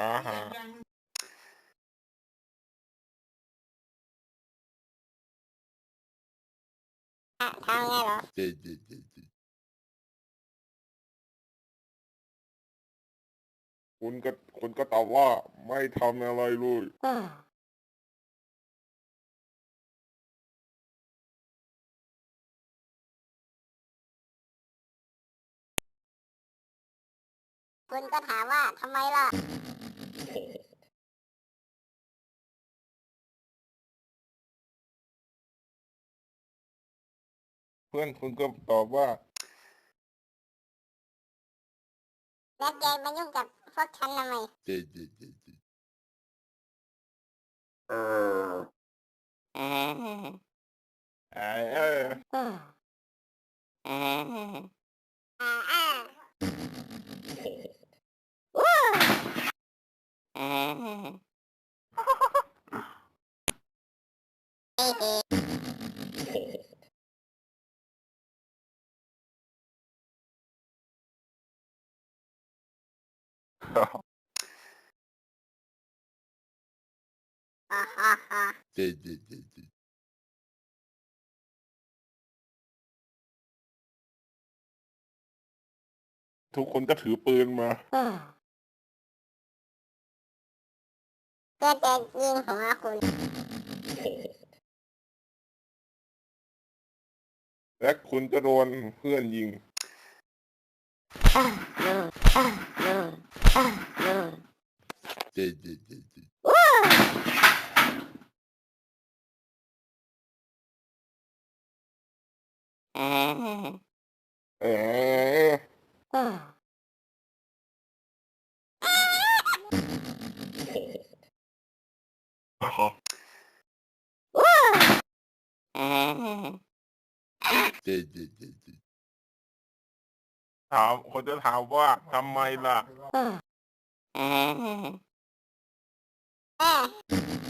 อ่าฮะอะทำไงเหรอเจ๊เจ๊เจ๊เจ๊คุณก็คุณก็ตอบว่าไม่ทำอะไรเลย คุณก็ถามว่าทำไมล่ะ เพื่อนคุณก็ตอบว่า แล้วแกมายุ่งกับพวกฉันทำไม เจ๊เจ๊เจ๊เจ๊เอออืมไอ้เอออืมอืมอ่าอ่าวู้ ทุกคนก็ถือปืนมา อืมเพื่อจะยิงหัวคุณ และคุณก็โดนเพื่อนยิงอ่าลูนอ่าลูนอ่าลูนเจ๊เจ๊เจ๊เจ๊วู้อืมเออ อืม วู้อืม เจ๊เจ๊เจ๊เจ๊ ถามคนจะถามว่าทำไมล่ะเอ้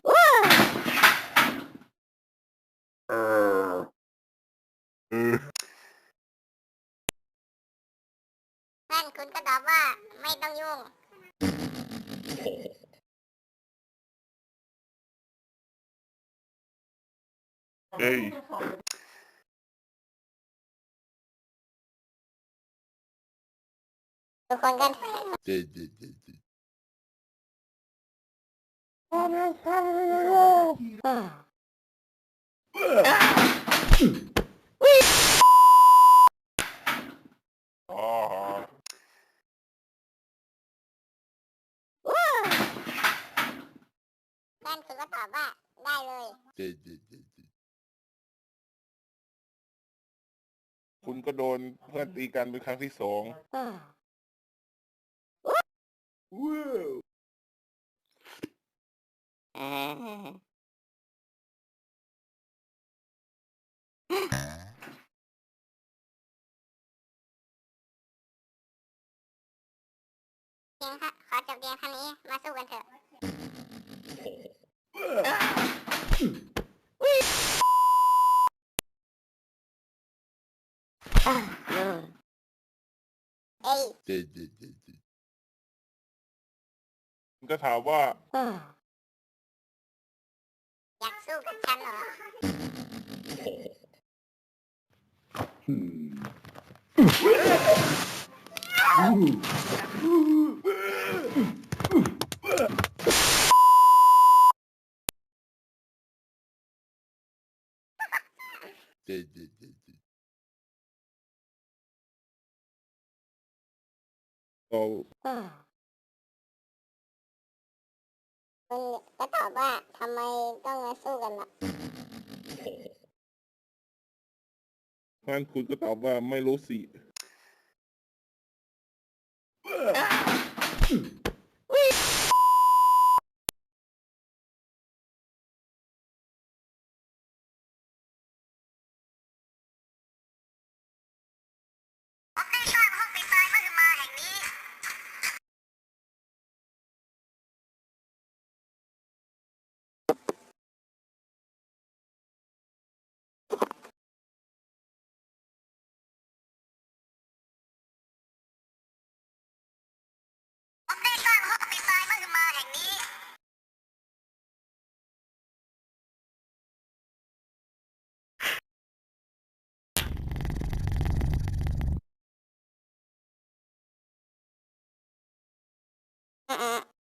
วู้เออเออเพื่อนคุณก็ตอบว่าไม่ต้องยุ่ง เอ้ย ทุกคนก็เจ๊เจ๊เจ๊เจ๊อืมอ๋อวู้เพื่นคุณก็ตอบว่า ได้เลยคุณก็โดนเพื่อนตีกันเป็นครั้งที่สอง อืมเพียงค่ะขอจบเพียงเท่านี้ มาสู้กันเถอะอะลูนเอ้ยเจ๊เจ๊ เจ๊เจ๊คุณก็ถามว่าอืมอยากสู้กับฉันเหรอเจ๊เจ๊เจ๊เจ๊เอา มันก็ตอบว่าทำไมต้องมาสู้กันล่ะท่านคุณก็ตอบว่าไม่รู้สิ Uh-uh.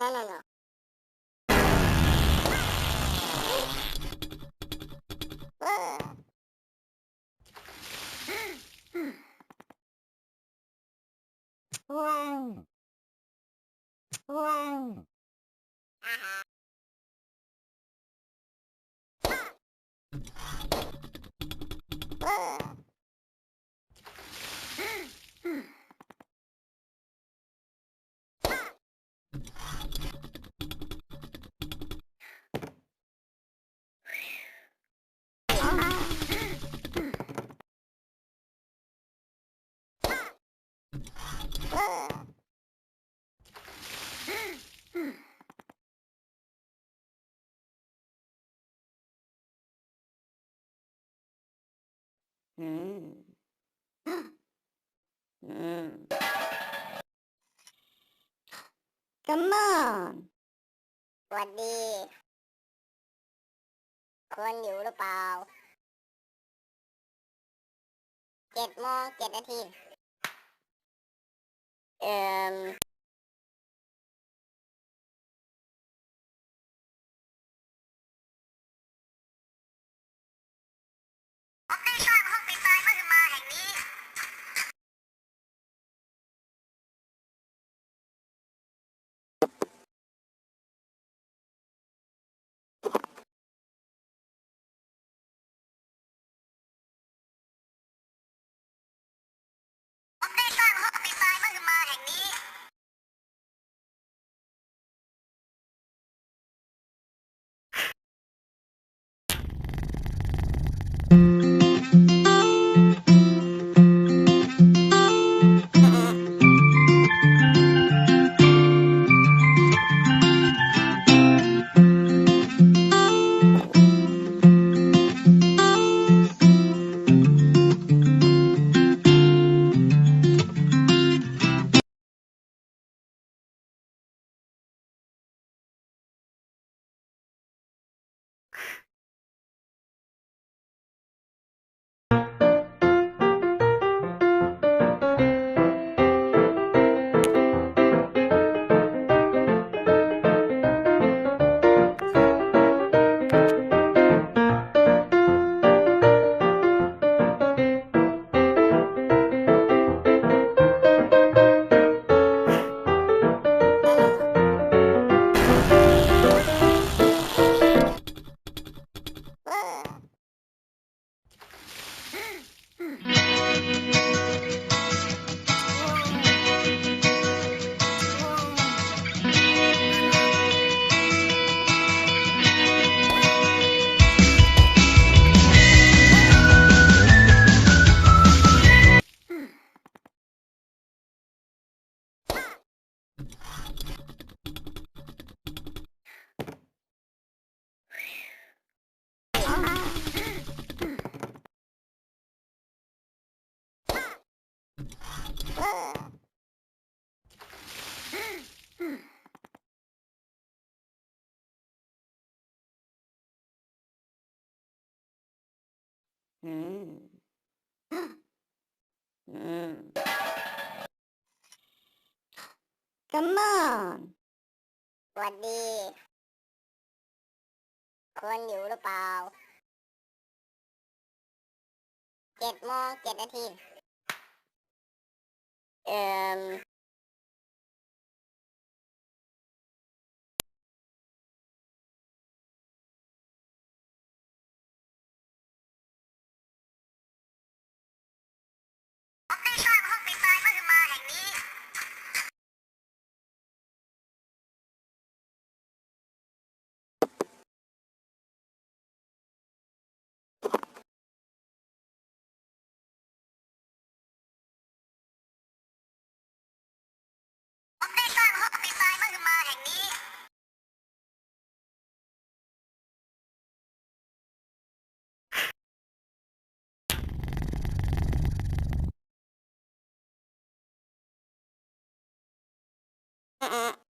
La la la. Wow. Come on สวัสดี คนอยู่หรือเปล่า เจ็ดโมงเจ็ดนาที เอ่ออ Come on สวัสดี คนอยู่หรือเปล่า เจ็ดโมงเจ็ดนาที เอ่อ Uh-uh.